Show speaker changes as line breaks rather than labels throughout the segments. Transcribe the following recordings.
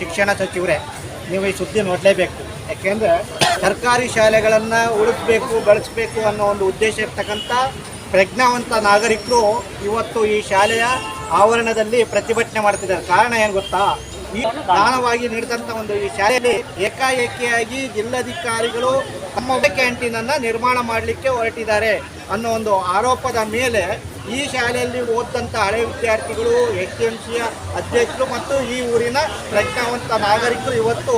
ಶಿಕ್ಷಣ ಸಚಿವರೇ, ನೀವು ಈ ಸುದ್ದಿ ನೋಡಲೇಬೇಕು. ಯಾಕೆಂದರೆ ಸರ್ಕಾರಿ ಶಾಲೆಗಳನ್ನು ಉಳಿಸ್ಬೇಕು, ಬಳಸಬೇಕು ಅನ್ನೋ ಒಂದು ಉದ್ದೇಶ ಇರ್ತಕ್ಕಂಥ ಪ್ರಜ್ಞಾವಂತ ನಾಗರಿಕರು ಇವತ್ತು ಈ ಶಾಲೆಯ ಆವರಣದಲ್ಲಿ ಪ್ರತಿಭಟನೆ ಮಾಡ್ತಿದ್ದಾರೆ. ಕಾರಣ ಏನು ಗೊತ್ತಾ? ಈ ದಾನವಾಗಿ ನೀಡಿದಂಥ ಒಂದು ಈ ಶಾಲೆಯಲ್ಲಿ ಏಕಾಏಕಿಯಾಗಿ ಜಿಲ್ಲಾಧಿಕಾರಿಗಳು ತಮ್ಮ ಕ್ಯಾಂಟೀನನ್ನು ನಿರ್ಮಾಣ ಮಾಡಲಿಕ್ಕೆ ಹೊರಟಿದ್ದಾರೆ ಅನ್ನೋ ಒಂದು ಆರೋಪದ ಮೇಲೆ ಈ ಶಾಲೆಯಲ್ಲಿ ಓದಂಥ ಹಳೆ ವಿದ್ಯಾರ್ಥಿಗಳು ಎಸ್ ಎಂ ಸಿಯ ಅಧ್ಯಕ್ಷರು ಮತ್ತು ಈ ಊರಿನ ಪ್ರಜ್ಞಾವಂತ ನಾಗರಿಕರು ಇವತ್ತು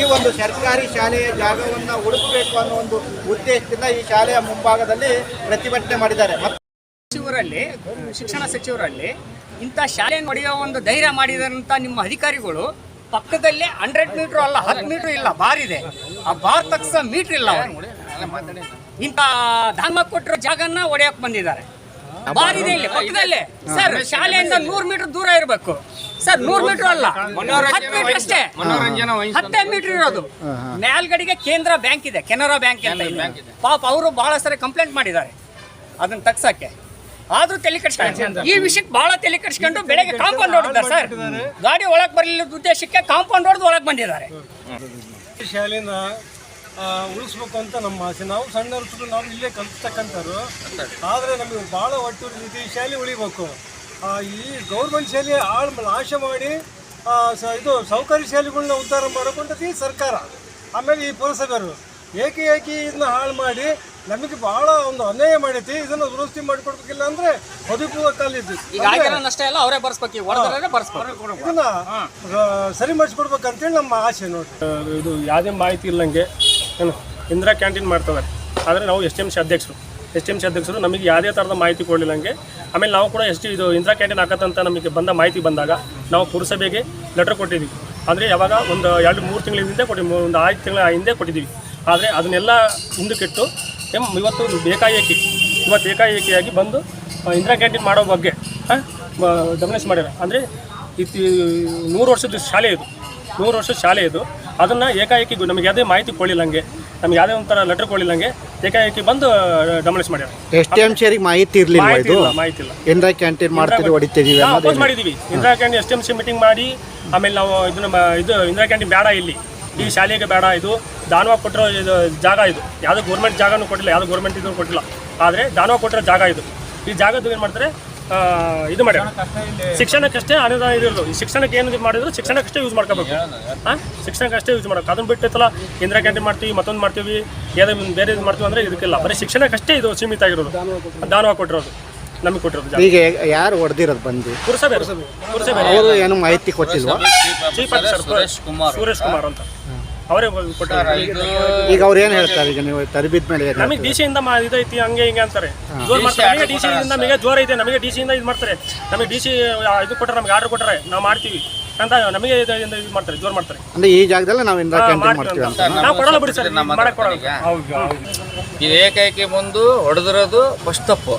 ಈ ಒಂದು ಸರ್ಕಾರಿ ಶಾಲೆಯ ಜಾಗವನ್ನು ಉಳಿಸಬೇಕು ಅನ್ನೋ ಒಂದು ಉದ್ದೇಶದಿಂದ ಈ ಶಾಲೆಯ ಮುಂಭಾಗದಲ್ಲಿ ಪ್ರತಿಭಟನೆ ಮಾಡಿದ್ದಾರೆ.
ಸಚಿವರಲ್ಲಿ ಶಿಕ್ಷಣ ಸಚಿವರಲ್ಲಿ ಇಂಥ ಶಾಲೆ ನಡೆಯೋ ಒಂದು ಧೈರ್ಯ ಮಾಡಿದಂಥ ನಿಮ್ಮ ಅಧಿಕಾರಿಗಳು ಪಕ್ಕದಲ್ಲೇ ಹಂಡ್ರೆಡ್ ಮೀಟರ್ ಅಲ್ಲ ಹತ್ತು ಮೀಟರ್ ಇಲ್ಲ ಬಾರ್ ಇದೆ. ಆ ಬಾರ್ ತಗ್ಸ ಮೀಟರ್ ಇಲ್ಲ. ಇಂಥ ಧಾಮ ಕೊಟ್ಟಿರೋ ಜಾಗನ್ನ ಒಡೆಯಕ್ ಬಂದಿದ್ದಾರೆ. ಬಾರ್ ಇದೆ ಇಲ್ಲಿ ಪಕ್ಕದಲ್ಲೇ. ಸರ್ ಶಾಲೆಯಿಂದ ನೂರು ಮೀಟರ್ ದೂರ ಇರಬೇಕು. ಸರ್ ನೂರ್ ಮೀಟರ್ ಅಲ್ಲ ಹತ್ತು ಮೀಟರ್ ಅಷ್ಟೇ. ಹತ್ತೇ ಮೀಟರ್ ಇರೋದು. ಮೇಲ್ಗಡೆಗೆ ಕೇಂದ್ರ ಬ್ಯಾಂಕ್ ಇದೆ ಕೆನರಾ ಬ್ಯಾಂಕ್ ಅಂತ ಪಾಪ ಅವರು ಬಹಳ ಸರಿ ಕಂಪ್ಲೇಂಟ್ ಮಾಡಿದ್ದಾರೆ. ಅದನ್ನ ತಗ್ಸಕ್ಕೆ. ಆದ್ರೂ ತಲೆ ಕಟ್ಸ್ಕೊಂಡು ಈ ವಿಷಯಕ್ಕೆ ಬಹಳ ತಲೆ ಕಟ್ಸ್ಕೊಂಡು ಬೆಳಗ್ಗೆ ಕಾಂಪೌಂಡ್ ಹೊಡೆದ ಸರ್. ಗಾಡಿ ಒಳಗೆ ಬರಲಿಲ್ಲ ಉದ್ದೇಶಕ್ಕೆ ಕಾಂಪೌಂಡ್ ಹೊಡೆದು ಒಳಗೆ ಬಂದಿದ್ದಾರೆ.
ಶಾಲೆನ ಉಳಿಸ್ಬೇಕು ಅಂತ ನಮ್ಮ ಆಸೆ. ನಾವು ಸಣ್ಣ ಹುಡುಗರು ನಾವು ಇಲ್ಲೇ ಕಲ್ತಕ್ಕಂಥವ್ರು. ಆದರೆ ನಮಗೆ ಭಾಳ ಒಟ್ಟು ರೀತಿ ಈ ಶಾಲೆ ಉಳಿಬೇಕು. ಈ ಗೌರ್ಮೆಂಟ್ ಶಾಲೆ ಹಾಳು ನಾಶ ಮಾಡಿ ಇದು ಸೌಕರ್ಯ ಶಾಲೆಗಳನ್ನ ಉದ್ಧಾರ ಮಾಡೋಕೊಂಡದ್ದು ಈ ಸರ್ಕಾರ. ಆಮೇಲೆ ಈ ಪುರಸಭೆಯವರು ಏಕೆ ಏಕೆ ಇದನ್ನ ಹಾಳು ಮಾಡಿ ನಮಗೆ ಬಹಳ ಒಂದು ಅನ್ಯಾಯ ಮಾಡೈತಿ. ಇದನ್ನು ದುರಸ್ತಿ ಮಾಡಿಕೊಡ್ಬೇಕಿಲ್ಲ ಅಂದ್ರೆ ಬದುಕುವ ಕಾಲಿದ್ದು
ಈಗ ಆಗಿರೋ ನಷ್ಟ ಎಲ್ಲ ಅವರೇ ಬರ್ಸ್ಬೇಕು. ಈಗ ಹೊಡೆದ್ರೆ ಬರ್ಸ್ಬೇಕು.
ಇದನ್ನ ಸರಿ ಮಾಡಿಸ್ಕೊಡ್ಬೇಕಂತೇಳಿ ನಮ್ಮ ಆಸೆ ನೋಡ್ರಿ
ಇದು ಯಾವುದೇ ಮಾಹಿತಿ ಇಲ್ಲಂಗೆ ಏನು ಇಂದಿರಾ ಕ್ಯಾಂಟೀನ್ ಮಾಡ್ತವೆ ಆದರೆ ನಾವು ಎಸ್ ಟಿ ಎಂ ಸಿ ಅಧ್ಯಕ್ಷರು. ಎಸ್ ಟಿ ಎಂ ಸಿ ಅಧ್ಯಕ್ಷರು ನಮಗೆ ಯಾವುದೇ ಥರದ ಮಾಹಿತಿ ಕೊಡಲಿಲ್ಲಂಗೆ. ಆಮೇಲೆ ನಾವು ಕೂಡ ಎಸ್ ಟಿ ಇದು ಇಂದಿರಾ ಕ್ಯಾಂಟೀನ್ ಹಾಕತ್ತಂತ ನಮಗೆ ಬಂದ ಮಾಹಿತಿ ಬಂದಾಗ ನಾವು ಪುರಸಭೆಗೆ ಲೆಟರ್ ಕೊಟ್ಟಿದ್ದೀವಿ. ಅಂದರೆ ಯಾವಾಗ ಒಂದು ಎರಡು ಮೂರು ತಿಂಗಳ ಹಿಂದೆ ಕೊಟ್ಟು ಒಂದು ಐದು ತಿಂಗಳ ಹಿಂದೆ ಕೊಟ್ಟಿದ್ದೀವಿ. ಆದರೆ ಅದನ್ನೆಲ್ಲ ಹಿಂದಕ್ಕಿಟ್ಟು ಎಂ ಇವತ್ತು ಏಕಾಏಕಿ ಇವತ್ತು ಏಕಾಏಕಿಯಾಗಿ ಬಂದು ಇಂದಿರಾ ಕ್ಯಾಂಟೀನ್ ಮಾಡೋ ಬಗ್ಗೆ ಗಮನಿಸಿ ಮಾಡ್ಯಾರ ಅಂದರೆ ಇತ್ತು ನೂರು ವರ್ಷದ ಶಾಲೆ ಇದು. ನೂರು ವರ್ಷದ ಶಾಲೆ ಇದು. ಅದನ್ನು ಏಕಾಏಕಿ ನಮಗೆ ಯಾವುದೇ ಮಾಹಿತಿ ಕೊಡಲಿಲ್ಲಂಗೆ ನಮ್ಗೆ ಯಾವುದೇ ಒಂಥರ ಲೆಟರ್ ಕೊಡಲಿಲ್ಲಂಗೆ ಏಕಾಏಕಿ ಬಂದು ಡಮಲಿಸ್ ಮಾಡ್ಯಾರ
ಎಸ್ ಟಿ ಎಂ ಸಿಯರಿಗೆ ಮಾಹಿತಿ ಇರಲಿಲ್ಲ
ಮಾಹಿತಿ
ಇದು?
ಇಲ್ಲ ಮಾಹಿತಿ ಇಲ್ಲ.
ಇಂದಿರಾ ಕ್ಯಾಂಟೀನ್
ಮಾಡ್ತೀವಿ
ಹೊಡಿತೀವಿ
ಅಪೋಸ್ ಮಾಡಿದ್ದೀವಿ Indira canteen S T M C meeting ಮಾಡಿ ಆಮೇಲೆ ನಾವು ಇದನ್ನ ಇದು ಇಂದಿರಾ ಕ್ಯಾಂಟೀನ್ ಬೇಡ ಇಲ್ಲಿ. ಈ ಶಾಲೆಗೆ ಬೇಡ ಇದು ದಾನವ ಕೊಟ್ಟಿರೋ ಇದು ಜಾಗ ಇದು. ಯಾವುದೋ ಗೌರ್ಮೆಂಟ್ ಜಾಗನೂ ಕೊಟ್ಟಿಲ್ಲ ಯಾವುದೋ ಗೌರ್ಮೆಂಟ್ ಇದನ್ನು ಕೊಟ್ಟಿಲ್ಲ. ಆದರೆ ದಾನವ ಕೊಟ್ಟಿರೋ ಜಾಗ ಇದು. ಈ ಜಾಗದ್ದು ಏನು ಮಾಡ್ತಾರೆ? ಇದು ಮಾಡಿ ಶಿಕ್ಷಣಕ್ಕಷ್ಟೇ ಅನುದಾನ ಇರೋದು. ಈ ಶಿಕ್ಷಣಕ್ಕೆ ಏನು ಮಾಡಿದ್ರು? ಶಿಕ್ಷಣಕ್ಕಷ್ಟೇ ಯೂಸ್ ಮಾಡ್ಕೋಬೇಕು. ಹಾಂ ಶಿಕ್ಷಣಕ್ಕಷ್ಟೇ ಯೂಸ್ ಮಾಡೋಕೆ. ಅದನ್ನು ಬಿಟ್ಟಿತ್ತಲ್ಲ ಇಂದಿರಾ ಕ್ಯಾಂಟೀನ್ ಮಾಡ್ತೀವಿ ಮತ್ತೊಂದು ಮಾಡ್ತೀವಿ ಯಾವುದೇ ಬೇರೆ ಇದು ಮಾಡ್ತೀವಿ ಅಂದರೆ ಇದಕ್ಕೆಲ್ಲ. ಬರೀ ಶಿಕ್ಷಣಕ್ಕಷ್ಟೇ ಇದು ಸೀಮಿತ ಆಗಿರೋದು. ದಾನವಾಗಿ ಕೊಟ್ಟಿರೋದು. ನಮಗೆ ಕೊಟ್ಟಿರೋದು
ಈಗ ಯಾರು ಹೊಡೆದಿರೋದು ಬಂದು?
ಪುರಸಭೆ. ಪುರಸಭೆ.
ಬೇರೆ ಏನು ಮಾಹಿತಿ ಕೊಟ್ಟಿಲ್ವಾ?
ಸುರೇಶ್ ಕುಮಾರ್ ಸುರೇಶ್ ಕುಮಾರ್ ಅಂತ. ಅವರೇ ಕೊಟ್ಟಿದ್ದಾರೆ
ಈಗ ಅವ್ರು ಏನು ಹೇಳ್ತಾರೆ ಈಗ ನೀವು ತರಬಿದ ಮೇಲೆ ಏನ್
ನಮಗೆ ಡಿ ಇಂದ ಮಾ ಇದೈತಿ ಹಂಗೆ ಹಿಂಗೆ ಅಂತಾರೆ. ಜೋರ್ ಮಾಡ್ತಾರೆ. ನಮಗೆ ಡಿ ಇಂದ ನಮಗೆ ಜೋರ ಇದೆ ನಮಗೆ ಡಿ ಇಂದ ಇದು ಮಾಡ್ತಾರೆ. ನಮಗೆ ಡಿ ಸಿ ಇದು ಕೊಟ್ಟರೆ ನಮಗೆ ಆರ್ಡರ್ ಕೊಟ್ಟರೆ ನಾವು ಮಾಡ್ತೀವಿ. ಅಂತ ನಮಗೆ ಇದು ಇದು ಮಾಡ್ತಾರೆ ಜೋರ್ ಮಾಡ್ತಾರೆ.
ಅಂದ್ರೆ ಈ ಜಾಗದಲ್ಲಿ ನಾವು ಇಂದ ಕ್ಯಾಂಟೀನ್ ಮಾಡ್ತೀವಿ ಅಂತ.
ನಾವು ಕೊಡಲ್ಲ ಬಿಡಿ ಸರ್ ಮಾಡಕ್ ಕೊಡಲ್ಲ.
ಇದು ಏಕೈಕಿ ಮುಂದು ಹೊಡೆದಿರೋದು ಫಸ್ಟ್ ತಪ್ಪು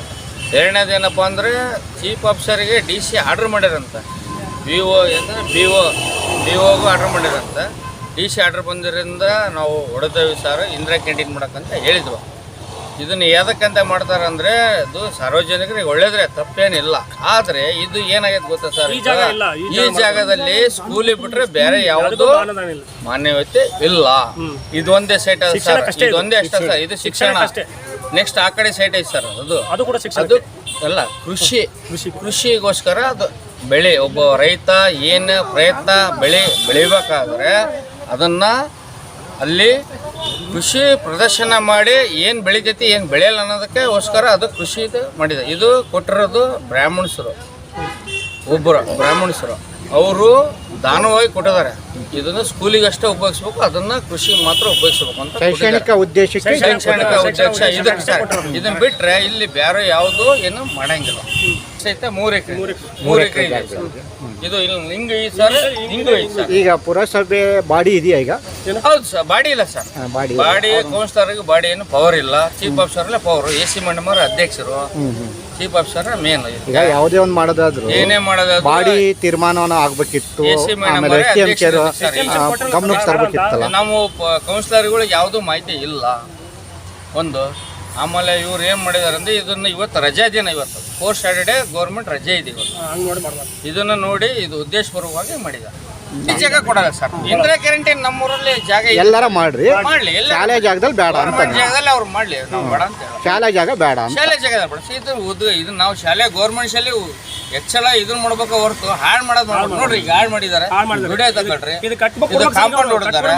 ಎರಡನೇದು ಏನಪ್ಪ ಅಂದರೆ ಚೀಫ್ ಆಫೀಸರ್ಗೆ ಡಿ ಸಿ ಆರ್ಡ್ರ್ ಮಾಡ್ಯಾರಂತ. ಬಿ ಓ ಅಂದರೆ ಬಿ ಓ ಬಿ ಓಗು ಆರ್ಡ್ರ್ ಮಾಡ್ಯಾರಂತ. ಡಿ ಸಿ ಆರ್ಡ್ರ್ ಬಂದಿರೋದ್ರಿಂದ ನಾವು ಹೊಡೆದೇವಿ ಸರ್ ಇಂದಿರಾ ಕ್ಯಾಂಟೀನ್ ಮಾಡಕ್ಕಂತ ಹೇಳಿದ್ವು ಇದನ್ನು ಯಾವ್ದಕ್ಕಂತ ಮಾಡ್ತಾರೆ ಅಂದರೆ ಅದು ಸಾರ್ವಜನಿಕರಿಗೆ ಒಳ್ಳೇದ್ರೆ ತಪ್ಪೇನಿಲ್ಲ. ಆದರೆ ಇದು ಏನಾಗೈತೆ ಗೊತ್ತಾ ಸರ್?
ಈ ಈ
ಈ ಜಾಗದಲ್ಲಿ ಸ್ಕೂಲಿಗೆ ಬಿಟ್ರೆ ಬೇರೆ ಯಾವುದು ಮಾನ್ಯತೆ ಇಲ್ಲ. ಇದು ಒಂದೇ ಸೈಟ್ ಅದ ಸರ್.
ಇದೊಂದೇ
ಇದು.
ಇದು.
ಒಂದೇ ಅಷ್ಟ ಸರ್. ಇದು ಶಿಕ್ಷಣ.
ಅಷ್ಟೇ.
ನೆಕ್ಸ್ಟ್ ಆ ಕಡೆ ಸೈಟ್ ಐತೆ ಸರ್ ಅದು.
ಅದು ಕೂಡ ಶಿಕ್ಷಣ
ಅದು ಅಲ್ಲ ಕೃಷಿ. ಕೃಷಿಗೋಸ್ಕರ ಅದು ಬೆಳೆ. ಒಬ್ಬ ರೈತ ಏನು ಪ್ರಯತ್ನ ಬೆಳೆ ಬೆಳಿಬೇಕಾದ್ರೆ ಅದನ್ನ ಅಲ್ಲಿ ಕೃಷಿ ಪ್ರದರ್ಶನ ಮಾಡಿ ಏನು ಬೆಳಿತೈತಿ ಏನು ಬೆಳೆಯಲ್ಲ ಅನ್ನೋದಕ್ಕೋಸ್ಕರ ಅದು ಕೃಷಿ ಇದು ಮಾಡಿದೆ. ಇದು ಕೊಟ್ಟಿರೋದು ಬ್ರಾಹ್ಮಣಸರು ಒಬ್ಬರು ಬ್ರಾಹ್ಮಣಸರು. ಅವರು ದಾನವಾಗಿ ಕೊಟ್ಟಿದ್ದಾರೆ. ಇದನ್ನು ಸ್ಕೂಲಿಗೆ ಅಷ್ಟೇ ಉಪಯೋಗಿಸ್ಬೇಕು ಅದನ್ನ ಕೃಷಿ ಮಾತ್ರ ಉಪಯೋಗಿಸ್ಬೇಕು ಅಂತ
ಶೈಕ್ಷಣಿಕ ಉದ್ದೇಶಕ್ಕೆ
ಶೈಕ್ಷಣಿಕ ಉದ್ದೇಶ ಇದಕ್ಕೆ ಸರ್. ಇದನ್ನ ಬಿಟ್ರೆ ಇಲ್ಲಿ ಬೇರೆ ಯಾವುದು ಏನು ಮಾಡಂಗಿಲ್ಲ. ಸಹಿತ ಮೂರು ಎಕರೆ. ಮೂರು ಎಕರೆ ಇದೆ. ಇದು ಇಲ್ಲಿ ಹಿಂಗೆ ಐತೆ ಸರ್ ಹಿಂಗೂ ಐತೆ ಸರ್.
ಈಗ ಪುರಸಭೆ ಬಾಡಿ ಇದೆಯಾ ಈಗ?
ಹೌದು ಸರ್ ಬಾಡಿ ಇಲ್ಲ ಸರ್.
ಬಾಡಿ
ಬಾಡಿ ಕೌನ್ಸಿಲರ್ಗೆ ಬಾಡಿ ಏನು ಪವರ್ ಇಲ್ಲ chief officer power A C ಮಂಡಮರ ಅಧ್ಯಕ್ಷರು. ಚೀಫ್ ಆಫೀಸರ್ ಮೇನ್
ಈಗ ಯಾವುದೇ ಒಂದು ಮಾಡೋದಾದ್ರು
ಏನೇ ಮಾಡೋದಾದ್ರು
ಬಾಡಿ ತೀರ್ಮಾನವನ್ನ ಆಗ್ಬೇಕಿತ್ತು. ಆಮೇಲೆ ಗಮನಕ್ಕೆ ತರಬೇಕಿತ್ತಲ್ಲ.
ನಾವು ಕೌನ್ಸಿಲರ್ಗಳಿಗೆ ಯಾವುದೂ ಮಾಹಿತಿ ಇಲ್ಲ. ಒಂದು ಆಮೇಲೆ ಇವ್ರು ಏನು ಮಾಡಿದಾರೆ ಅಂದ್ರೆ ಇದನ್ನ ಇವತ್ತು ರಜಾ ದಿನ ಇವತ್ತು. ಫೋರ್ ಸ್ಯಾಟರ್ಡೆ ಗೌರ್ಮೆಂಟ್ ರಜೆ ಇದೆ ಇವತ್ತು.
ಹಂಗೆ ನೋಡಿ ಮಾಡ್ಬಾರ್ದು
ಇದನ್ನು ನೋಡಿ ಇದು ಉದ್ದೇಶಪೂರ್ವಕವಾಗಿ ಮಾಡಿದ್ದಾರೆ. ಈ ಜಾಗ ಕೊಡಲ್ಲ ಸರ್. ಇಂದಿರಾ ನಮ್ಮ ನಮ್ಮೂರಲ್ಲಿ ಜಾಗ ಎಲ್ಲಾರ
ಎಲ್ಲರ ಮಾಡ್ರಿ.
ಮಾಡ್ಲಿ
ಶಾಲೆ ಜಾಗದಲ್ಲಿ ಬೇಡ ಅಂತ
ಜಾಗದಲ್ಲಿ ಅವ್ರು ಮಾಡ್ಲಿ ನಾವು ಬೇಡ ಅಂತ.
ಶಾಲೆ ಜಾಗ ಬೇಡ
ಶಾಲೆ ಜಾಗ ಬೇಡ. ಇದು ಇದು ನಾವು ಶಾಲೆ ಗೌರ್ಮೆಂಟ್ ಶಾಲೆ ಹೆಚ್ಚಳ ಇದನ್ನ ಮಾಡ್ಬೇಕು ಹೊರತು ಹಾಳು ಮಾಡೋದು ಮಾಡ್ಬೇಕು. ನೋಡ್ರಿ ಈಗ ಹಾಳು ಮಾಡಿದ್ದಾರೆ
ಇದು ಕೊಡ್ಬೇಕು
ಕಾಂಪೌಂಡ್. ಹೊಡೆದಾರೆ.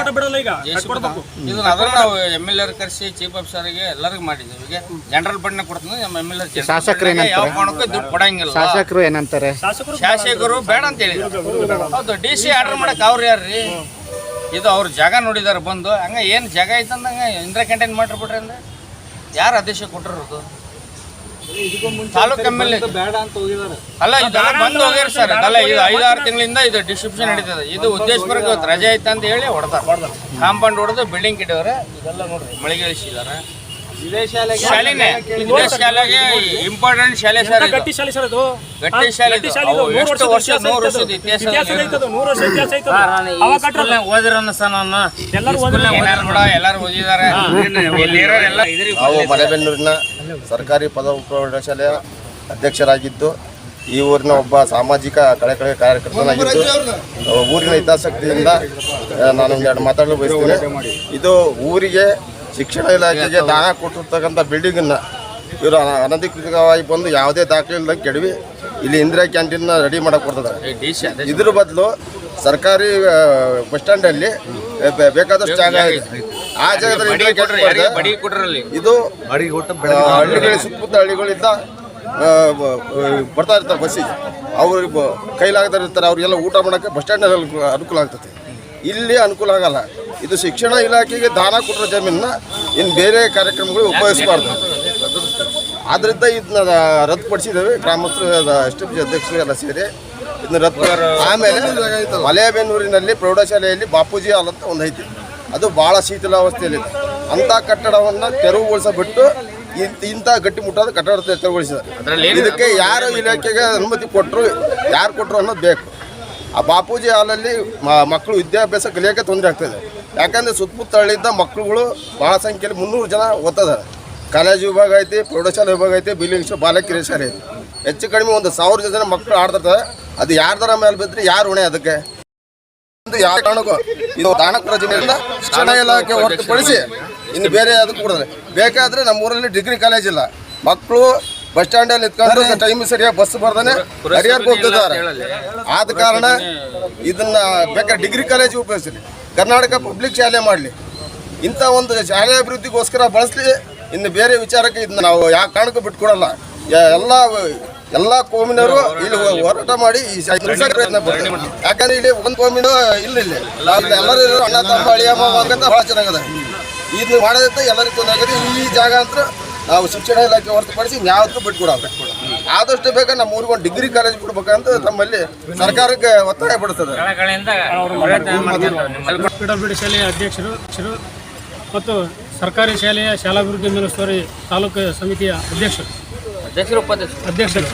ಇದನ್ನ ಅದನ್ನ ನಾವು ಎಂ ಎಲ್ ಎರ್ ಕರೆಸಿ ಚೀಫ್ ಆಫೀಸರ್ಗೆ ಎಲ್ಲರಿಗೂ ಮಾಡಿದ್ದೀವಿ ಈಗ ಜನರಲ್ ಬಣ್ಣ ಕೊಡ್ತೀನಿ ನಮ್ಮ ಎಂ ಎಲ್ ಎರ್
ಶಾಸಕರು ಏನಂತಾರೆ?
ಯಾವ ಕಾರಣಕ್ಕೂ ದುಡ್ಡು ಕೊಡಂಗಿಲ್ಲ.
ಶಾಸಕರು ಏನಂತಾರೆ?
ಶಾಸಕರು
ಶಾಸಕರು ಬೇಡ ಅಂತ ಹೇಳಿದ್ರು. ಹೌದು ಡಿ ಸಿ ಆರ್ಡರ್ ಮಾಡಕ್ ಅವ್ರು ಯಾರ್ರಿ? ಇದು ಅವ್ರ ಜಾಗ ನೋಡಿದಾರೆ ಬಂದು ಹಂಗ ಏನ್ ಜಾಗ ಐತಂದಂಗ ಇಂದ್ರ ಕ್ಯಾಂಟೀನ್ ಮಾಡಿರ್ಬಿಟ್ರಿ ಅಂದ್ರೆ ಯಾರು ಆದೇಶ ಕೊಟ್ಟಿರೋದು ತಾಲೂಕ್ ಎಂ ಎಲ್
ಬೇಡ ಅಂತ ಹೋಗಿದ್ದಾರೆ.
ಅಲ್ಲ ಇದೆಲ್ಲ ಬಂದು ಹೋಗ್ಯಾರ ಸರ್. ಅಲ್ಲ ಇದು ಐದಾರು ತಿಂಗಳಿಂದ ಇದು ಡಿಸ್ಟ್ರಿಬ್ಯೂಷನ್ ನಡೀತದೆ. ಇದು ಉದ್ದೇಶಪೂರ್ವಕ ಇವತ್ತು ರಜೆ ಐತೆ ಅಂತ ಹೇಳಿ ಹೊಡೆದಾರ. ಕಾಂಪೌಂಡ್ ಹೊಡೆದು ಬಿಲ್ಡಿಂಗ್ ಇಟ್ಟಿದ್ದಾರೆ ಇದೆಲ್ಲ ನೋಡ್ರಿ ಮಳಿಗೆ ಇಳಿಸಿದ್ದಾರೆ
ಇದೇ ಶಾಲೆಗೆ
ಶಾಲೆನೇ. ಶಾಲೆಗೆ ಇಂಪಾರ್ಟೆಂಟ್ ಶಾಲೆ ಸರ್
ಗಟ್ಟಿ ಶಾಲೆ ಸರ್ ಅದು
ಗಟ್ಟಿ ಶಾಲೆ ಇದು.
ಇದು.
ಎಷ್ಟು
ವರ್ಷದ
ವರ್ಷ? ನೂರು
ಇತಿಹಾಸ
ವರ್ಷದ ಇತಿಹಾಸ
ಇತಿಹಾಸ ಐತೆ ಅದು. ನೂರು ವರ್ಷದ ಇತಿಹಾಸ ಐತೆ ಅದು. ಅವಾಗ ಕಟ್ರಲ್ಲ.
ಓದಿರೋನ ಸರ್ ನನ್ನ
ಎಲ್ಲರೂ ಓದಿರೋ
ಎಲ್ಲರೂ ಓದಿದ್ದಾರೆ.
ಮಲೆಬೆನ್ನೂರಿನ ಸರ್ಕಾರಿ ಪದವಿ ಪ್ರೌಢಶಾಲೆಯ ಅಧ್ಯಕ್ಷರಾಗಿದ್ದು ಈ ಊರಿನ ಒಬ್ಬ ಸಾಮಾಜಿಕ ಕಳೆಕಳೆ ಕಾರ್ಯಕರ್ತನಾಗಿದ್ದು ಊರಿನ ಹಿತಾಸಕ್ತಿಯಿಂದ ನಾನು ಒಂದೆರಡು ಮಾತಾಡಲು ಬಯಸ್ತೀನಿ. ಇದು ಊರಿಗೆ ಶಿಕ್ಷಣ ಇಲಾಖೆಗೆ ದಾನ ಕೊಟ್ಟಿರ್ತಕ್ಕಂಥ ಬಿಲ್ಡಿಂಗನ್ನು ಇವರು ಅನ- ಅನಧಿಕೃತವಾಗಿ ಬಂದು ಯಾವುದೇ ದಾಖಲೆ ಇಲ್ಲದ ಕೆಡವಿ ಇಲ್ಲಿ ಇಂದಿರಾ ಕ್ಯಾಂಟೀನ್ನ ರೆಡಿ ಮಾಡಕ್ಕೆ
ಕೊಡ್ತದೆ
ಇದ್ರ ಬದಲು ಸರ್ಕಾರಿ ಬಸ್ ಸ್ಟ್ಯಾಂಡಲ್ಲಿ ಬೇಕಾದಷ್ಟು ಜಾಗ ಇದೆ. ಆ ಜಾಗದಲ್ಲಿ ಇದು. ಹಳ್ಳಿಗಳ ಸುತ್ತಮುತ್ತ ಹಳ್ಳಿಗಳಿಂದ ಬರ್ತಾ ಇರ್ತಾರೆ ಬಸ್ಸಿಗೆ ಅವ್ರಿಗೆ ಕೈಲಾಗದಾರ ಇರ್ತಾರೆ ಅವ್ರಿಗೆಲ್ಲ ಊಟ ಮಾಡೋಕ್ಕೆ ಬಸ್ ಸ್ಟ್ಯಾಂಡಲ್ಲಿ ಅನುಕೂಲ ಅನುಕೂಲ ಆಗ್ತದೆ. ಇಲ್ಲಿ ಅನುಕೂಲ ಆಗಲ್ಲ. ಇದು ಶಿಕ್ಷಣ ಇಲಾಖೆಗೆ ದಾನ ಕೊಟ್ಟಿರೋ ಜಮೀನನ್ನ ಇನ್ನು ಬೇರೆ ಕಾರ್ಯಕ್ರಮಗಳು ಉಪಯೋಗಿಸಬಾರ್ದು. ಆದ್ರಿಂದ ಇದನ್ನ ರದ್ದುಪಡಿಸಿದ್ದೇವೆ. ಗ್ರಾಮಸ್ಥರು ಎಸ್ ಟಿ ಪಿ ಅಧ್ಯಕ್ಷರು ಎಲ್ಲ ಸೇರಿ ಇದನ್ನ ರದ್ದು ಆಮೇಲೆ ಮಲೆಬೆನ್ನೂರಿನಲ್ಲಿ ಪ್ರೌಢಶಾಲೆಯಲ್ಲಿ ಬಾಪೂಜಿ ಹಾಲ್ ಅಂತ ಒಂದು ಐತಿ ಅದು ಭಾಳ ಶೀತಲಾವಸ್ಥೆಯಲ್ಲಿದೆ ಅಂಥ ಕಟ್ಟಡವನ್ನು ತೆರವುಗೊಳಿಸಬಿಟ್ಟು ಇಂಥ ಇಂಥ ಗಟ್ಟಿಮುಟ್ಟಾದ ಕಟ್ಟಡ
ತೆರವುಗೊಳಿಸಿದೆ
ಇದಕ್ಕೆ ಯಾರು ಇಲಾಖೆಗೆ ಅನುಮತಿ ಕೊಟ್ಟರು ಯಾರು ಕೊಟ್ಟರು ಅನ್ನೋದು ಬೇಕು. ಆ ಬಾಪೂಜಿ ಹಾಲಲ್ಲಿ ಮಕ್ಕಳು ವಿದ್ಯಾಭ್ಯಾಸ ಕಲಿಯೋಕ್ಕೆ ತೊಂದರೆ ಆಗ್ತದೆ ಯಾಕಂದರೆ ಸುತ್ತಮುತ್ತ ಹಳ್ಳಿಯಿಂದ ಮಕ್ಕಳುಗಳು ಭಾಳ ಸಂಖ್ಯೆಯಲ್ಲಿ ಮುನ್ನೂರು ಜನ ಓದ್ತಿದ್ದಾರೆ. ಕಾಲೇಜು ವಿಭಾಗ ಐತಿ ಪ್ರೌಢಶಾಲೆ ವಿಭಾಗ ಐತಿ ಬಿಲಿಂಗ್ಸ್ ಬಾಲಕಿರ ಶಾಲೆ ಐತಿ. ಹೆಚ್ಚು ಕಡಿಮೆ ಒಂದು ಸಾವಿರ ಜನ ಮಕ್ಕಳು ಆಡ್ತಿರ್ತಾರೆ. ಅದು ಯಾರ್ದರ ಮೇಲೆ ಬಿದ್ದರೆ ಯಾರು ಹೊಣೆ ಅದಕ್ಕೆ? ಒಂದು ಯಾವ ಕಾರಣಕ್ಕೂ ಇದು ದಾನಕರ ಜಿಲ್ಲೆಯಿಂದ ಶಿಕ್ಷಣ ಇಲಾಖೆ ಹೊರತುಪಡಿಸಿ ಇನ್ನು ಬೇರೆ ಅದಕ್ಕೆ ಕೊಡಿದ್ರೆ ಬೇಕಾದ್ರೆ ನಮ್ಮ ಊರಲ್ಲಿ ಡಿಗ್ರಿ ಕಾಲೇಜ್ ಇಲ್ಲ. ಮಕ್ಕಳು ಬಸ್ ಸ್ಟ್ಯಾಂಡಲ್ಲಿ ನಿಂತ್ಕೊಂಡು ಟೈಮ್ ಸರಿಯಾಗಿ ಬಸ್ ಬರ್ದಾನೆ ಹರಿಹರ್ಗೆ ಹೋಗ್ತಿದ್ದಾರೆ. ಆದ ಕಾರಣ ಇದನ್ನ ಬೇಕಾದ್ರೆ ಡಿಗ್ರಿ ಕಾಲೇಜ್ ಉಪಯೋಗಿಸಲಿ. ಕರ್ನಾಟಕ ಪಬ್ಲಿಕ್ ಶಾಲೆ ಮಾಡಲಿ. ಇಂಥ ಒಂದು ಶಾಲೆ ಅಭಿವೃದ್ಧಿಗೋಸ್ಕರ ಬಳಸಲಿ. ಇನ್ನು ಬೇರೆ ವಿಚಾರಕ್ಕೆ ಇದನ್ನ ನಾವು ಯಾವ ಕಾರಣಕ್ಕೂ ಬಿಟ್ಕೊಡಲ್ಲ. ಎಲ್ಲ ಎಲ್ಲ ಕೋಮಿನವರು ಇಲ್ಲಿ ಹೋರಾಟ ಮಾಡಿ ಪ್ರಯತ್ನ ಪಡ್ತಾರೆ. ಯಾಕಂದ್ರೆ ಇಲ್ಲಿ ಒಂದು ಕೋಮಿನ ಇಲ್ಲ ಇಲ್ಲಿ. ಎಲ್ಲರೂ ಅಣ್ಣ ತಮ್ಮ ಅಳಿಯ ಮಾವ ಅಂತ ಭಾಳ ಚೆನ್ನಾಗದ. ಇದು ಮಾಡೋದಂತ ಎಲ್ಲರಿಗೂ ತೊಂದರೆ ಆಗಿದೆ ಈ ಜಾಗ ಅಂತ ನಾವು ಶಿಕ್ಷಣ ಇಲಾಖೆ ಹೊರತುಪಡಿಸಿ ಯಾವತ್ತೂ ಬಿಟ್ಕೊಡಲ್ಲ. ಆದಷ್ಟು ಬೇಗ ನಮ್ಮ ಊರಿಗೆ ಒಂದು ಡಿಗ್ರಿ ಕಾಲೇಜ್ ಬಿಡ್ಬೇಕಂತ ತಮ್ಮಲ್ಲಿ ಸರ್ಕಾರಕ್ಕೆ ಒತ್ತಾಯ ಪಡಿಸ್ತದೆ
ಶಾಲೆಯ ಅಧ್ಯಕ್ಷರು ಅಧ್ಯಕ್ಷರು ಮತ್ತು ಸರ್ಕಾರಿ ಶಾಲೆಯ ಶಾಲಾಭಿವೃದ್ಧಿ ಮೇಲುಸ್ತುವಾರಿ ತಾಲೂಕು ಸಮಿತಿಯ ಅಧ್ಯಕ್ಷರು.
ಅಧ್ಯಕ್ಷರು ಉಪಾಧ್ಯಕ್ಷರು.
ಅಧ್ಯಕ್ಷರು.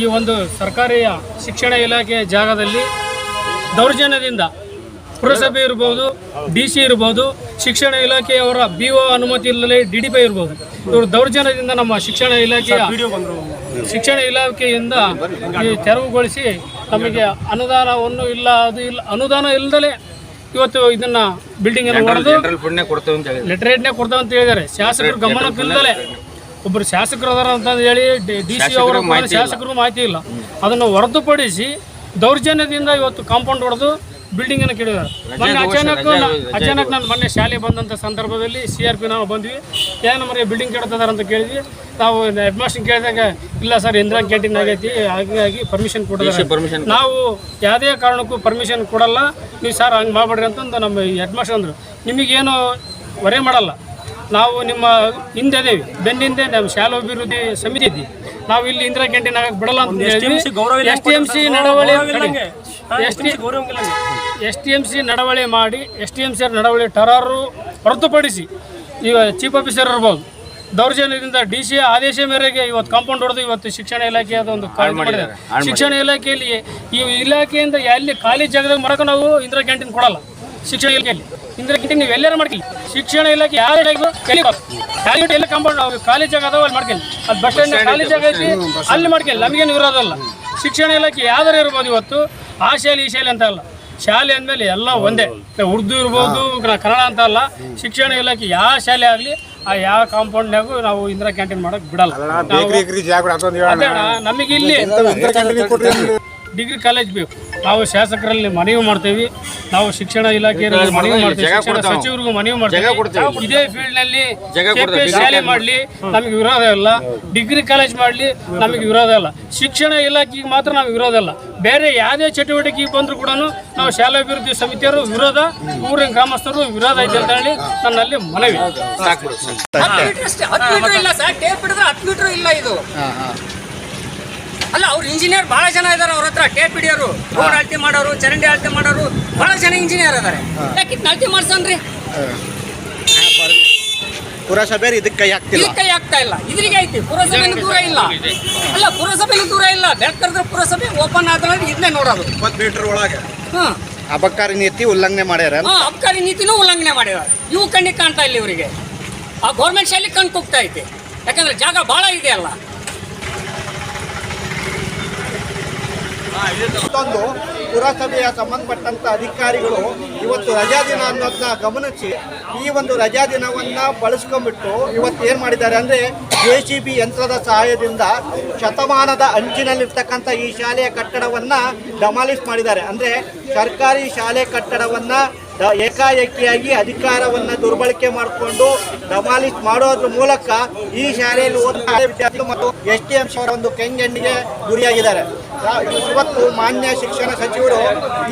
ಈ ಒಂದು ಸರ್ಕಾರಿಯ ಶಿಕ್ಷಣ ಇಲಾಖೆಯ ಜಾಗದಲ್ಲಿ ದೌರ್ಜನ್ಯದಿಂದ ಪುರಸಭೆ ಇರ್ಬೋದು ಡಿ ಸಿ ಇರ್ಬೋದು ಶಿಕ್ಷಣ ಇಲಾಖೆಯವರ ಬಿ ಒ ಅನುಮತಿ ಇಲ್ಲದೆ ಡಿ ಡಿ ಪಿ ಇರ್ಬೋದು. ಇವರು ದೌರ್ಜನ್ಯದಿಂದ ನಮ್ಮ ಶಿಕ್ಷಣ ಇಲಾಖೆಯ ಶಿಕ್ಷಣ ಇಲಾಖೆಯಿಂದ ಈ ತೆರವುಗೊಳಿಸಿ ನಮಗೆ ಅನುದಾನವನ್ನು ಇಲ್ಲ ಅದು ಇಲ್ಲ ಅನುದಾನ ಇಲ್ಲದಲೇ ಇವತ್ತು ಇದನ್ನ ಬಿಲ್ಡಿಂಗ್ ಅನ್ನು ಹೊಡೆದು
ಅಂತ
ಲೆಟರೇಟ್ನೇ ಕೊಡ್ತಾವ ಹೇಳಿದ್ದಾರೆ. ಶಾಸಕರು ಗಮನಕ್ಕೆ ಇಲ್ಲದಲೆ ಒಬ್ಬರು ಶಾಸಕರು ಅದಾರ ಅಂತ ಹೇಳಿ ಡಿ ಸಿ ಅವರು ಶಾಸಕರು ಮಾಹಿತಿ ಇಲ್ಲ. ಅದನ್ನು ಹೊರತುಪಡಿಸಿ ದೌರ್ಜನ್ಯದಿಂದ ಇವತ್ತು ಕಾಂಪೌಂಡ್ ಹೊಡೆದು ಬಿಲ್ಡಿಂಗ್ ಅನ್ನು ಕೇಳಿದ್ದಾರೆ ಮೊನ್ನೆ ಅಚಾನಕ್ ಅಚಾನಕ್ ನಾನು ಮೊನ್ನೆ ಶಾಲೆ ಬಂದಂಥ ಸಂದರ್ಭದಲ್ಲಿ ಸಿ ಆರ್ ಪಿ ನಾವು ಬಂದ್ವಿ. ಏನು ಮರೆ ಬಿಲ್ಡಿಂಗ್ ಕೆಡ್ತದಾರ ಅಂತ ಕೇಳಿದ್ವಿ. ನಾವು ಹೆಡ್ ಮಾಸ್ಟರ್ ಕೇಳಿದಾಗ ಇಲ್ಲ ಸರ್ ಇಂದಿರಾ ಕ್ಯಾಂಟೀನ್ ಆಗೈತಿ ಹಾಗಾಗಿ ಪರ್ಮಿಷನ್ ಕೊಟ್ಟಿದ್ದಾರೆ. ನಾವು ಯಾವುದೇ ಕಾರಣಕ್ಕೂ ಪರ್ಮಿಷನ್ ಕೊಡಲ್ಲ. ನೀವು ಸರ್ ಹಂಗೆ ಮಾಡಬೇಡ್ರಿ ಅಂತಂದು ನಮ್ಮ ಹೆಡ್ ಮಾಸ್ಟರ್ ಅಂದರು. ನಿಮಗೇನು ಹೊರೆ ಮಾಡಲ್ಲ. ನಾವು ನಿಮ್ಮ ಹಿಂದೆ ಅದೇವಿ ಬೆನ್ನಿಂದೆ ನಮ್ಮ ಶಾಲಾ ಅಭಿವೃದ್ಧಿ ಸಮಿತಿ ಇದ್ದೀವಿ ನಾವು ಇಲ್ಲಿ ಇಂದಿರಾ ಕ್ಯಾಂಟೀನ್ ಆಗಕ್ಕೆ ಬಿಡಲ್ಲ ಅಂತ S T M C ನಡವಳಿ S T S T C ನಡವಳಿ ಮಾಡಿ ಎಸ್ ಟಿ ಎಂ ಸಿ ನಡವಳಿ ಟರಾರು ಹೊರತುಪಡಿಸಿ ಈಗ ಚೀಫ್ ಆಫೀಸರ್ ಇರ್ಬೋದು. ದೌರ್ಜನ್ಯದಿಂದ ಡಿ ಸಿ ಆದೇಶ ಮೇರೆಗೆ ಇವತ್ತು ಕಾಂಪೌಂಡ್ ಹೊಡೆದು ಇವತ್ತು ಶಿಕ್ಷಣ ಇಲಾಖೆ ಒಂದು ಕಾಲ್ ಮಾಡಿದ್ದಾರೆ ಶಿಕ್ಷಣ ಇಲಾಖೆಯಲ್ಲಿ ಈ ಇಲಾಖೆಯಿಂದ ಎಲ್ಲಿ ಖಾಲಿ ಜಾಗದಾಗ ಮಾಡಕ್ಕೆ ನಾವು ಇಂದಿರಾ ಕ್ಯಾಂಟೀನ್ ಕೊಡಲ್ಲ. ಶಿಕ್ಷಣ ಇಲಾಖೆಯಲ್ಲಿ. ಇಂದಿರಾ ಕ್ಯಾಂಟೀನ್ ನೀವು ಎಲ್ಲರೂ ಮಾಡ್ತೀನಿ ಶಿಕ್ಷಣ ಇಲಾಖೆ ಯಾರು ಕಲಿಬೇಕು ಎಲ್ಲ ಕಾಂಪೌಂಡ್ ಖಾಲಿ ಜಾಗ ಅದಾವ ಅಲ್ಲಿ ಮಾಡ್ಕೊಳ್ಳಿ. ಅದು ಬಸ್ ಸ್ಟ್ಯಾಂಡ್ ಖಾಲಿ ಜಾಗ ಐತಿ ಅಲ್ಲಿ ಮಾಡ್ಕೊಳ್ಳಿ. ನಮಗೇನು ಇರೋದಲ್ಲ ಶಿಕ್ಷಣ ಇಲಾಖೆ ಯಾವ್ದಾರು ಇರ್ಬೋದು ಇವತ್ತು ಆ ಶಾಲೆ ಈ ಶಾಲೆ ಅಂತ ಅಲ್ಲ. ಶಾಲೆ ಅಂದಮೇಲೆ ಎಲ್ಲ ಒಂದೇ. ಉರ್ದು ಇರ್ಬೋದು ಕನ್ನಡ ಅಂತ ಅಲ್ಲ. ಶಿಕ್ಷಣ ಇಲಾಖೆ ಯಾವ ಶಾಲೆ ಆಗಲಿ ಆ ಯಾವ ಕಾಂಪೌಂಡ್ನಾಗೂ ನಾವು ಇಂದಿರಾ ಕ್ಯಾಂಟೀನ್ ಮಾಡೋಕೆ ಬಿಡಲ್ಲ. ನಮಗಿಲ್ಲಿ ಡಿಗ್ರಿ ಕಾಲೇಜ್ ಬೇಕು. ನಾವು ಶಾಸಕರಲ್ಲಿ ಮನವಿ ಮಾಡ್ತೀವಿ. ನಾವು ಶಿಕ್ಷಣ ಇಲಾಖೆಯಲ್ಲಿ ಮನವಿ ಮಾಡ್ತೀವಿ. ಶಿಕ್ಷಣ ಸಚಿವರಿಗೂ ಮನವಿ ಮಾಡ್ತೀವಿ. ಇದೇ ಫೀಲ್ಡ್ನಲ್ಲಿ KP ಶಾಲೆ ಮಾಡ್ಲಿ ನಮಗೆ ವಿರೋಧ ಇಲ್ಲ. ಡಿಗ್ರಿ ಕಾಲೇಜ್ ಮಾಡ್ಲಿ ನಮಗೆ ವಿರೋಧ ಇಲ್ಲ. ಶಿಕ್ಷಣ ಇಲಾಖೆಗೆ ಮಾತ್ರ ನಾವು ವಿರೋಧ ಇಲ್ಲ. ಬೇರೆ ಯಾವುದೇ ಚಟುವಟಿಕೆ ಬಂದ್ರು ಕೂಡ ನಾವು ಶಾಲಾ ಅಭಿವೃದ್ಧಿ ಸಮಿತಿಯವರು ವಿರೋಧ ಊರಿನ ಗ್ರಾಮಸ್ಥರು ವಿರೋಧ ಐತೆ ಅಂತ ಹೇಳಿ ನನ್ನಲ್ಲಿ ಮನವಿ.
ಇಲ್ಲ ಸರ್ ಟೇಪ್ ಹಿಡಿದ್ರೆ ಹತ್ತು ಮೀಟರ್ ಇಲ್ಲ ಇದು. ಅಲ್ಲ ಅವ್ರು ಇಂಜಿನಿಯರ್ ಬಹಳ ಜನ ಇದಾರೆ ಅವ್ರ ಹತ್ರ. ಟೇಪ್ ಹಿಡಿಯೋರು ರೋಡ್ ಅಳತೆ ಮಾಡೋರು ಚರಂಡಿ ಅಳತೆ ಮಾಡೋರು ಬಹಳ ಜನ ಇಂಜಿನಿಯರ್ ಇದಾರೆ. ಯಾಕೆ ಅಳತೆ ಮಾಡ್ಸನ್ರಿ
ಪುರಸಭೆ ಇದಕ್ಕೆ ಕೈ ಹಾಕ್ತಿಲ್ಲ.
ಇಲ್ಲಿ ಕೈ ಆಗ್ತಾ ಇಲ್ಲ. ಇದ್ರಿಗೆ ಐತಿ. ಪುರಸಭೆನೂ ದೂರ ಇಲ್ಲ. ಅಲ್ಲ ಪುರಸಭೆನೂ ದೂರ ಇಲ್ಲ. ಬೆಳಕರ್ದ್ರೆ ಪುರಸಭೆ ಓಪನ್ ಆದ್ರೆ ಇದನ್ನೇ ನೋಡೋದು.
ಇಪ್ಪತ್ತು ಮೀಟರ್ ಒಳಗೆ.
ಹಾಂ.
ಅಬಕಾರಿ ನೀತಿ ಉಲ್ಲಂಘನೆ ಮಾಡ್ಯಾರ
ಹಾ ಅಬಕಾರಿ ನೀತಿನೂ ಉಲ್ಲಂಘನೆ ಮಾಡ್ಯಾರ. ಇವು ಕಣ್ಣಿಗೆ ಕಾಣ್ತಾ ಇಲ್ಲ ಇವರಿಗೆ. ಆ ಗೌರ್ಮೆಂಟ್ ಶಾಲೆ ಕಣ್ ಕುಗ್ತಾ ಐತೆ. ಯಾಕಂದ್ರೆ ಜಾಗ ಬಹಳ ಇದೆ ಅಲ್ಲ.
ಮತ್ತೊಂದು ಪುರಸಭೆಯ ಸಂಬಂಧಪಟ್ಟಂತ ಅಧಿಕಾರಿಗಳು ಇವತ್ತು ರಜಾ ದಿನ ಅನ್ನೋದನ್ನ ಗಮನಿಸಿ ಈ ಒಂದು ರಜಾ ದಿನವನ್ನ ಬಳಸ್ಕೊಂಡ್ಬಿಟ್ಟು ಇವತ್ತು ಏನ್ ಮಾಡಿದ್ದಾರೆ ಅಂದ್ರೆ ಜೆ ಯಂತ್ರದ ಸಹಾಯದಿಂದ ಶತಮಾನದ ಅಂಚಿನಲ್ಲಿರ್ತಕ್ಕಂಥ ಈ ಶಾಲೆಯ ಕಟ್ಟಡವನ್ನ ಡಮಾಲಿಸ್ ಮಾಡಿದ್ದಾರೆ. ಅಂದ್ರೆ ಸರ್ಕಾರಿ ಶಾಲೆ ಕಟ್ಟಡವನ್ನ ಏಕಾಏಕಿಯಾಗಿ ಅಧಿಕಾರವನ್ನ ದುರ್ಬಳಕೆ ಮಾಡಿಕೊಂಡು ಡಮಾಲಿಸ್ ಮಾಡೋದ್ರ ಮೂಲಕ ಈ ಶಾಲೆಯಲ್ಲಿ ಓದುವ ವಿದ್ಯಾರ್ಥಿಗಳು ಮತ್ತು ಎಸ್ ಟಿ ಎಂ ಅವರ ಒಂದು ಕೆಂಗಣ್ಣಿಗೆ ಗುರಿಯಾಗಿದ್ದಾರೆ. ಇವತ್ತು ಮಾನ್ಯ ಶಿಕ್ಷಣ ಸಚಿವರು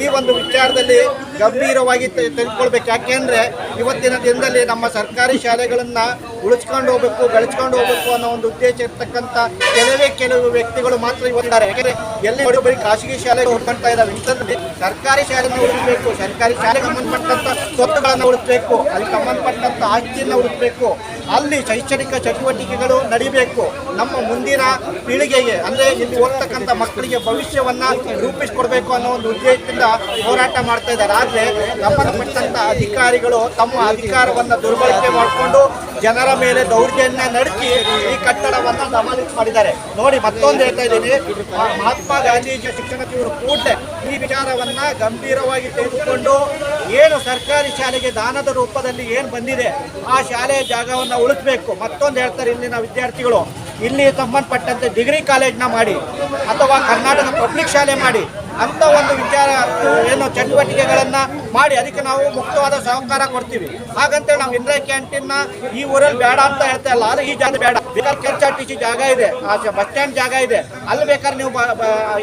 ಈ ಒಂದು ವಿಚಾರದಲ್ಲಿ ಗಂಭೀರವಾಗಿ ತೆಗೆದುಕೊಳ್ಬೇಕು ಯಾಕೆಂದ್ರೆ ಇವತ್ತಿನ ದಿನದಲ್ಲಿ ನಮ್ಮ ಸರ್ಕಾರಿ ಶಾಲೆಗಳನ್ನ ಉಳಿಸ್ಕೊಂಡು ಹೋಗ್ಬೇಕು, ಬೆಳೆಸ್ಕೊಂಡು ಹೋಗ್ಬೇಕು ಅನ್ನೋ ಒಂದು ಉದ್ದೇಶ ಇರ್ತಕ್ಕಂಥ ಕೆಲವೇ ಕೆಲವು ವ್ಯಕ್ತಿಗಳು ಮಾತ್ರ ಇವತ್ತಿದ್ದಾರೆ. ಯಾಕಂದ್ರೆ ಎಲ್ಲಿ ಬರೀ ಖಾಸಗಿ ಶಾಲೆಗೆ ಹುಡ್ಕೊಂತ ಇದ್ದಾವೆ. ಇಂಥದ್ದು ಸರ್ಕಾರಿ ಶಾಲೆಯನ್ನು ಉಳಿಸಬೇಕು, ಸರ್ಕಾರಿ ಶಾಲೆಗೆ ಸಂಬಂಧಪಟ್ಟಂತ ಸ್ವತ್ತುಗಳನ್ನು ಉಳಿಸಬೇಕು, ಅಲ್ಲಿ ಸಂಬಂಧಪಟ್ಟಂತ ಆಸ್ತಿಯನ್ನು ಉಳಿಸಬೇಕು, ಅಲ್ಲಿ ಶೈಕ್ಷಣಿಕ ಚಟುವಟಿಕೆಗಳು ನಡಿಬೇಕು. ನಮ್ಮ ಮುಂದಿನ ಪೀಳಿಗೆಗೆ, ಅಂದ್ರೆ ಇಲ್ಲಿ ಓದ್ತಕ್ಕಂಥ ಮಕ್ಕಳಿಗೆ ಭವಿಷ್ಯವನ್ನ ರೂಪಿಸಿಕೊಡ್ಬೇಕು ಅನ್ನೋ ಒಂದು ಉದ್ದೇಶದಿಂದ ಹೋರಾಟ ಮಾಡ್ತಾ ಇದ್ದಾರೆ. ಆದ್ರೆ ಸಂಬಂಧಪಟ್ಟಂತ ಅಧಿಕಾರಿಗಳು ತಮ್ಮ ಅಧಿಕಾರವನ್ನು ದುರ್ಬಳಕೆ ಮಾಡಿಕೊಂಡು ಜನರ ಮೇಲೆ ದೌರ್ಜನ್ಯ ನಡೆಸಿ ಈ ಕಟ್ಟಡವನ್ನು ದಮಾಲಿಸ್ ಮಾಡಿದ್ದಾರೆ. ನೋಡಿ, ಮತ್ತೊಂದು ಹೇಳ್ತಾ ಇದ್ದೀನಿ. ಮಹಾತ್ಮ ಗಾಂಧೀಜಿ ಶಿಕ್ಷಣ ಸಚಿವರು ಕೂಡಲೇ ಈ ವಿಚಾರವನ್ನ ಗಂಭೀರವಾಗಿ ತೆಗೆದುಕೊಂಡು ಏನು ಸರ್ಕಾರಿ ಶಾಲೆಗೆ ದಾನದ ರೂಪದಲ್ಲಿ ಏನು ಬಂದಿದೆ, ಆ ಶಾಲೆಯ ಜಾಗವನ್ನು ಉಳಿಸಬೇಕು. ಮತ್ತೊಂದು ಹೇಳ್ತಾರೆ ಇಲ್ಲಿನ ವಿದ್ಯಾರ್ಥಿಗಳು. ಇಲ್ಲಿ ಸಂಬಂಧಪಟ್ಟಂತೆ ಡಿಗ್ರಿ ಕಾಲೇಜ್ನ ಮಾಡಿ, ಅಥವಾ ಕರ್ನಾಟಕ ಪಬ್ಲಿಕ್ ಶಾಲೆ ಮಾಡಿ ಅಂತ ಒಂದು ವಿಚಾರ, ಏನು ಚಟುವಟಿಕೆಗಳನ್ನ ಮಾಡಿ, ಅದಕ್ಕೆ ನಾವು ಮುಕ್ತವಾದ ಸಹಕಾರ ಕೊಡ್ತೀವಿ. ಹಾಗಂತ ನಾವು ಇಂದ್ರ ಕ್ಯಾಂಟೀನ್ ಈ ಊರಲ್ಲಿ ಬೇಡ ಅಂತ ಹೇಳ್ತಾ ಇಲ್ಲ. ಆದ್ರೆ ಈ ಜಾಗ ಬೇಡ. ಬೇಕಾದ್ರೆ ಕೆ ಆರ್ ಟಿ ಸಿ ಜಾಗ ಇದೆ, ಆ ಬಸ್ ಸ್ಟ್ಯಾಂಡ್ ಜಾಗ ಇದೆ. ಅಲ್ಲಿ ಬೇಕಾದ್ರೆ ನೀವು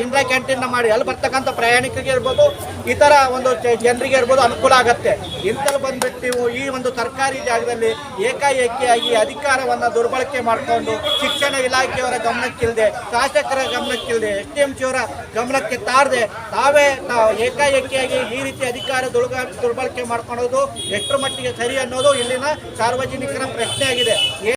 ಇಂದ್ರ ಕ್ಯಾಂಟೀನ್ನ ಮಾಡಿ. ಅಲ್ಲಿ ಬರ್ತಕ್ಕಂಥ ಪ್ರಯಾಣಿಕರಿಗೆ ಇರ್ಬೋದು, ಇತರ ಒಂದು ಜನರಿಗೆ ಇರ್ಬೋದು ಅನುಕೂಲ ಆಗತ್ತೆ. ಇಂತಲ್ಲಿ ಬಂದ್ಬಿಟ್ಟು ನೀವು ಈ ಒಂದು ಸರ್ಕಾರಿ ಜಾಗದಲ್ಲಿ ಏಕಾಏಕಿಯಾಗಿ ಅಧಿಕಾರವನ್ನ ದುರ್ಬಳಕೆ ಮಾಡಿಕೊಂಡು, ಶಿಕ್ಷಣ ಇಲಾಖೆಯವರ ಗಮನಕ್ಕಿಲ್ಲದೆ ಶಾಸಕರ ಗಮನಕ್ಕಿಲ್ಲದೆ ಎಸ್ ಡಿ ಎಂ ಸಿಯವರ ಗಮನಕ್ಕೆ ತಾರದೆ ತಾವೇ ತಾವು ಏಕಾಏಕಿಯಾಗಿ ಈ ರೀತಿ ಅಧಿಕಾರ ದುರ್ಗ ದುರ್ಬಳಕೆ ಮಾಡ್ಕೊಳ್ಳೋದು ಎಷ್ಟರ ಮಟ್ಟಿಗೆ ಸರಿ ಅನ್ನೋದು ಇಲ್ಲಿನ ಸಾರ್ವಜನಿಕರ ಪ್ರಶ್ನೆ ಆಗಿದೆ